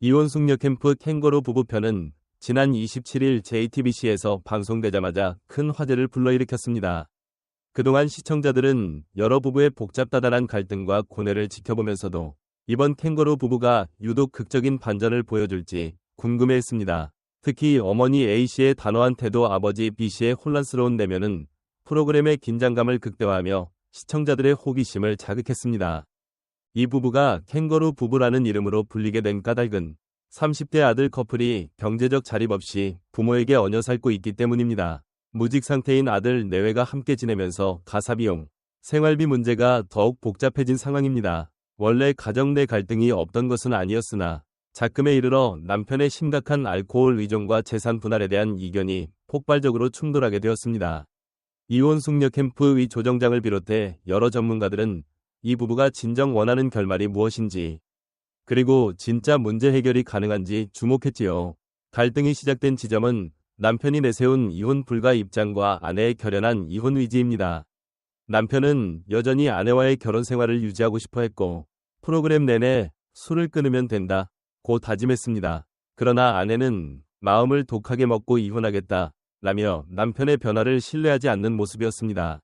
이혼 숙녀 캠프 캥거루 부부편은 지난 27일 JTBC에서 방송되자마자 큰 화제를 불러일으켰습니다. 그동안 시청자들은 여러 부부의 복잡다단한 갈등과 고뇌를 지켜보면서도 이번 캥거루 부부가 유독 극적인 반전을 보여줄지 궁금해했습니다. 특히 어머니 A씨의 단호한 태도 아버지 B씨의 혼란스러운 내면은 프로그램의 긴장감을 극대화하며 시청자들의 호기심을 자극했습니다. 이 부부가 캥거루 부부라는 이름으로 불리게 된 까닭은 30대 아들 커플이 경제적 자립 없이 부모에게 얹어 살고 있기 때문입니다. 무직 상태인 아들 내외가 함께 지내면서 가사비용, 생활비 문제가 더욱 복잡해진 상황입니다. 원래 가정 내 갈등이 없던 것은 아니었으나 작금에 이르러 남편의 심각한 알코올 의존과 재산 분할에 대한 이견이 폭발적으로 충돌하게 되었습니다. 이혼 숙녀 캠프의 조정장을 비롯해 여러 전문가들은 이 부부가 진정 원하는 결말이 무엇인지 그리고 진짜 문제 해결이 가능한지 주목했지요. 갈등이 시작된 지점은 남편이 내세운 이혼 불가 입장과 아내의 결연한 이혼 의지입니다. 남편은 여전히 아내와의 결혼 생활을 유지하고 싶어 했고 프로그램 내내 술을 끊으면 된다 고 다짐했습니다. 그러나 아내는 마음을 독하게 먹고 이혼하겠다 라며 남편의 변화를 신뢰하지 않는 모습이었습니다.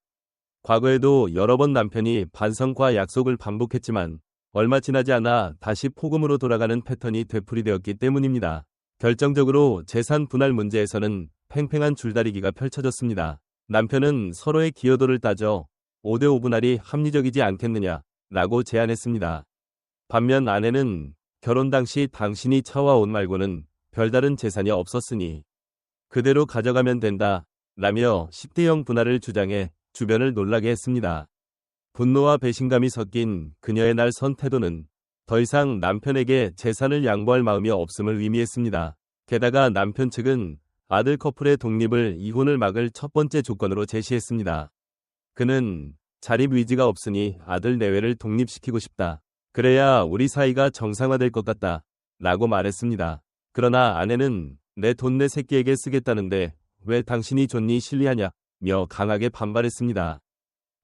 과거에도 여러 번 남편이 반성과 약속을 반복했지만 얼마 지나지 않아 다시 폭음으로 돌아가는 패턴이 되풀이되었기 때문입니다. 결정적으로 재산 분할 문제에서는 팽팽한 줄다리기가 펼쳐졌습니다. 남편은 서로의 기여도를 따져 5대 5 분할이 합리적이지 않겠느냐 라고 제안했습니다. 반면 아내는 결혼 당시 당신이 차와 옷 말고는 별다른 재산이 없었으니 그대로 가져가면 된다 라며 10대 0 분할을 주장해 주변을 놀라게 했습니다. 분노와 배신감이 섞인 그녀의 날선 태도는 더 이상 남편에게 재산을 양보할 마음이 없음을 의미했습니다. 게다가 남편 측은 아들 커플의 독립을 이혼을 막을 첫 번째 조건으로 제시했습니다. 그는 자립 의지가 없으니 아들 내외를 독립시키고 싶다. 그래야 우리 사이가 정상화될 것 같다. 라고 말했습니다. 그러나 아내는 내 돈 내 새끼에게 쓰겠다는데 왜 당신이 좋니 실리하냐? 며 강하게 반발했습니다.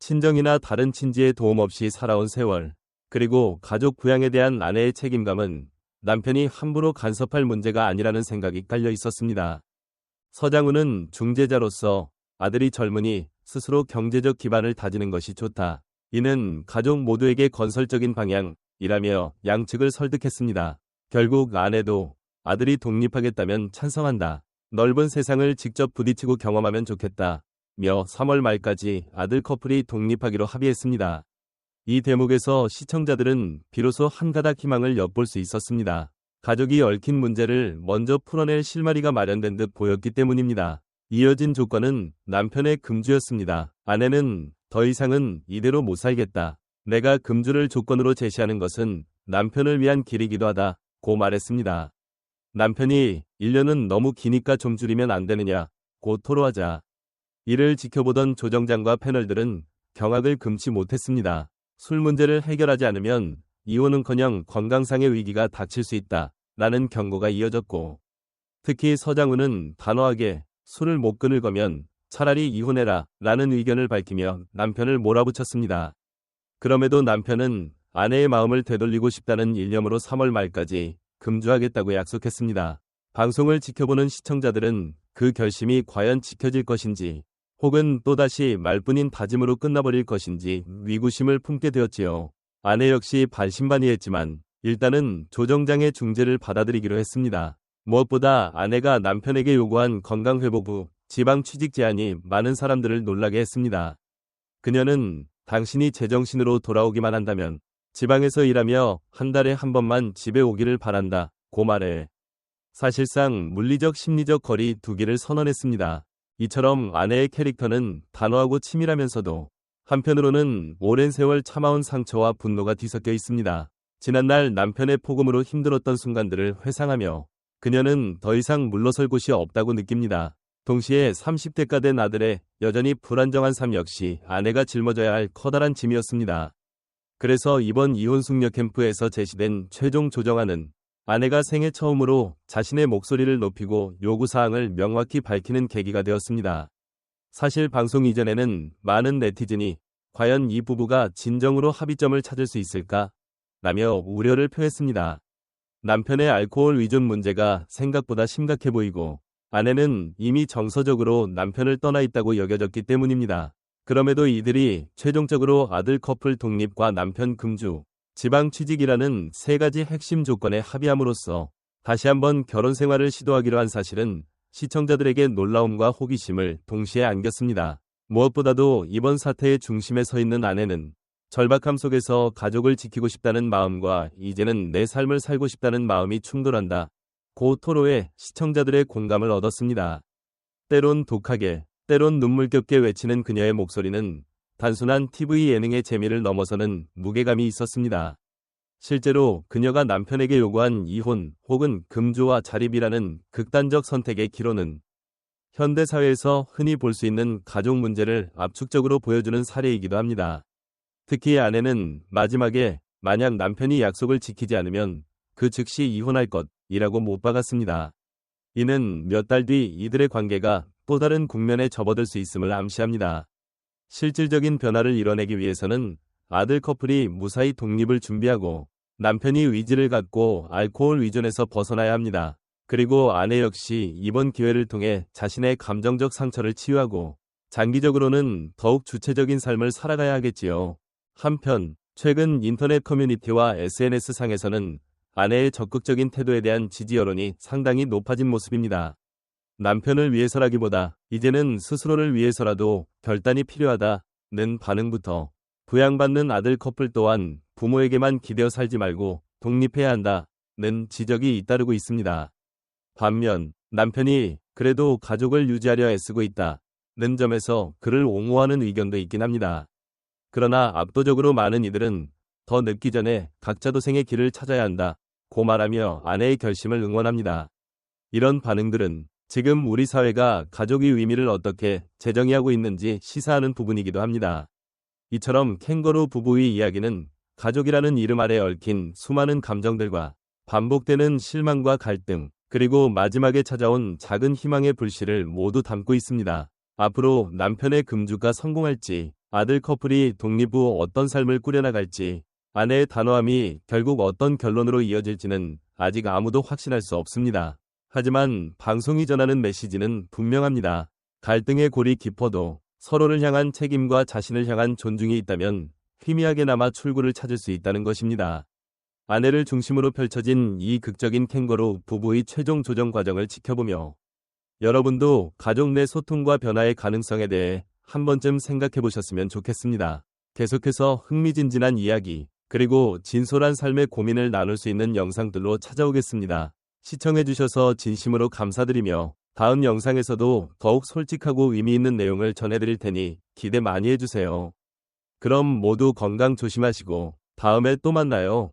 친정이나 다른 친지의 도움 없이 살아온 세월, 그리고 가족 부양에 대한 아내의 책임감은 남편이 함부로 간섭할 문제가 아니라는 생각이 깔려 있었습니다. 서장훈은 중재자로서 아들이 젊으니 스스로 경제적 기반을 다지는 것이 좋다. 이는 가족 모두에게 건설적인 방향이라며 양측을 설득했습니다. 결국 아내도 아들이 독립하겠다면 찬성한다. 넓은 세상을 직접 부딪히고 경험하면 좋겠다. 며 3월 말까지 아들 커플이 독립하기로 합의했습니다. 이 대목에서 시청자들은 비로소 한 가닥 희망을 엿볼 수 있었습니다. 가족이 얽힌 문제를 먼저 풀어낼 실마리가 마련된 듯 보였기 때문입니다. 이어진 조건은 남편의 금주였습니다. 아내는 더 이상은 이대로 못 살겠다. 내가 금주를 조건으로 제시하는 것은 남편을 위한 길이기도 하다. 고 말했습니다. 남편이 1년은 너무 기니까 좀 줄이면 안 되느냐. 고 토로하자. 이를 지켜보던 조정장과 패널들은 경악을 금치 못했습니다. 술 문제를 해결하지 않으면 이혼은커녕 건강상의 위기가 닥칠 수 있다. 라는 경고가 이어졌고 특히 서장훈은 단호하게 술을 못 끊을 거면 차라리 이혼해라 라는 의견을 밝히며 남편을 몰아붙였습니다. 그럼에도 남편은 아내의 마음을 되돌리고 싶다는 일념으로 3월 말까지 금주하겠다고 약속했습니다. 방송을 지켜보는 시청자들은 그 결심이 과연 지켜질 것인지 혹은 또다시 말뿐인 다짐으로 끝나버릴 것인지 위구심을 품게 되었지요. 아내 역시 반신반의했지만 일단은 조정장의 중재를 받아들이기로 했습니다. 무엇보다 아내가 남편에게 요구한 건강 회복 후 지방 취직 제안이 많은 사람들을 놀라게 했습니다. 그녀는 당신이 제정신으로 돌아오기만 한다면 지방에서 일하며 한 달에 한 번만 집에 오기를 바란다. 고 말해. 사실상 물리적 심리적 거리 두기를 선언했습니다. 이처럼 아내의 캐릭터는 단호하고 치밀하면서도 한편으로는 오랜 세월 참아온 상처와 분노가 뒤섞여 있습니다. 지난날 남편의 폭음으로 힘들었던 순간들을 회상하며 그녀는 더 이상 물러설 곳이 없다고 느낍니다. 동시에 30대가 된 아들의 여전히 불안정한 삶 역시 아내가 짊어져야 할 커다란 짐이었습니다. 그래서 이번 이혼 숙녀 캠프에서 제시된 최종 조정안은 아내가 생애 처음으로 자신의 목소리를 높이고 요구사항을 명확히 밝히는 계기가 되었습니다. 사실 방송 이전에는 많은 네티즌이 과연 이 부부가 진정으로 합의점을 찾을 수 있을까? 라며 우려를 표했습니다. 남편의 알코올 의존 문제가 생각보다 심각해 보이고 아내는 이미 정서적으로 남편을 떠나 있다고 여겨졌기 때문입니다. 그럼에도 이들이 최종적으로 아들 커플 독립과 남편 금주, 지방 취직이라는 세 가지 핵심 조건에 합의함으로써 다시 한번 결혼 생활을 시도하기로 한 사실은 시청자들에게 놀라움과 호기심을 동시에 안겼습니다. 무엇보다도 이번 사태의 중심에 서 있는 아내는 절박함 속에서 가족을 지키고 싶다는 마음과 이제는 내 삶을 살고 싶다는 마음이 충돌한다. 고 토로에 시청자들의 공감을 얻었습니다. 때론 독하게, 때론 눈물겹게 외치는 그녀의 목소리는 단순한 TV 예능의 재미를 넘어서는 무게감이 있었습니다. 실제로 그녀가 남편에게 요구한 이혼 혹은 금주와 자립이라는 극단적 선택의 기로는 현대 사회에서 흔히 볼 수 있는 가족 문제를 압축적으로 보여주는 사례이기도 합니다. 특히 아내는 마지막에 만약 남편이 약속을 지키지 않으면 그 즉시 이혼할 것이라고 못 박았습니다. 이는 몇 달 뒤 이들의 관계가 또 다른 국면에 접어들 수 있음을 암시합니다. 실질적인 변화를 이뤄내기 위해서는 아들 커플이 무사히 독립을 준비하고 남편이 의지를 갖고 알코올 위존에서 벗어나야 합니다. 그리고 아내 역시 이번 기회를 통해 자신의 감정적 상처를 치유하고 장기적으로는 더욱 주체적인 삶을 살아가야 하겠지요. 한편 최근 인터넷 커뮤니티와 SNS 상에서는 아내의 적극적인 태도에 대한 지지 여론이 상당히 높아진 모습입니다. 남편을 위해서라기보다 이제는 스스로를 위해서라도 결단이 필요하다는 반응부터 부양받는 아들 커플 또한 부모에게만 기대어 살지 말고 독립해야 한다는 지적이 잇따르고 있습니다. 반면 남편이 그래도 가족을 유지하려 애쓰고 있다는 점에서 그를 옹호하는 의견도 있긴 합니다. 그러나 압도적으로 많은 이들은 더 늦기 전에 각자 도생의 길을 찾아야 한다. 고 말하며 아내의 결심을 응원합니다. 이런 반응들은 지금 우리 사회가 가족의 의미를 어떻게 재정의하고 있는지 시사하는 부분이기도 합니다. 이처럼 캥거루 부부의 이야기는 가족이라는 이름 아래 얽힌 수많은 감정들과 반복되는 실망과 갈등, 그리고 마지막에 찾아온 작은 희망의 불씨를 모두 담고 있습니다. 앞으로 남편의 금주가 성공할지, 아들 커플이 독립 후 어떤 삶을 꾸려나갈지, 아내의 단호함이 결국 어떤 결론으로 이어질지는 아직 아무도 확신할 수 없습니다. 하지만 방송이 전하는 메시지는 분명합니다. 갈등의 골이 깊어도 서로를 향한 책임과 자신을 향한 존중이 있다면 희미하게나마 출구를 찾을 수 있다는 것입니다. 아내를 중심으로 펼쳐진 이 극적인 캥거루 부부의 최종 조정 과정을 지켜보며 여러분도 가족 내 소통과 변화의 가능성에 대해 한 번쯤 생각해 보셨으면 좋겠습니다. 계속해서 흥미진진한 이야기, 그리고 진솔한 삶의 고민을 나눌 수 있는 영상들로 찾아오겠습니다. 시청해주셔서 진심으로 감사드리며 다음 영상에서도 더욱 솔직하고 의미 있는 내용을 전해드릴 테니 기대 많이 해주세요. 그럼 모두 건강 조심하시고 다음에 또 만나요.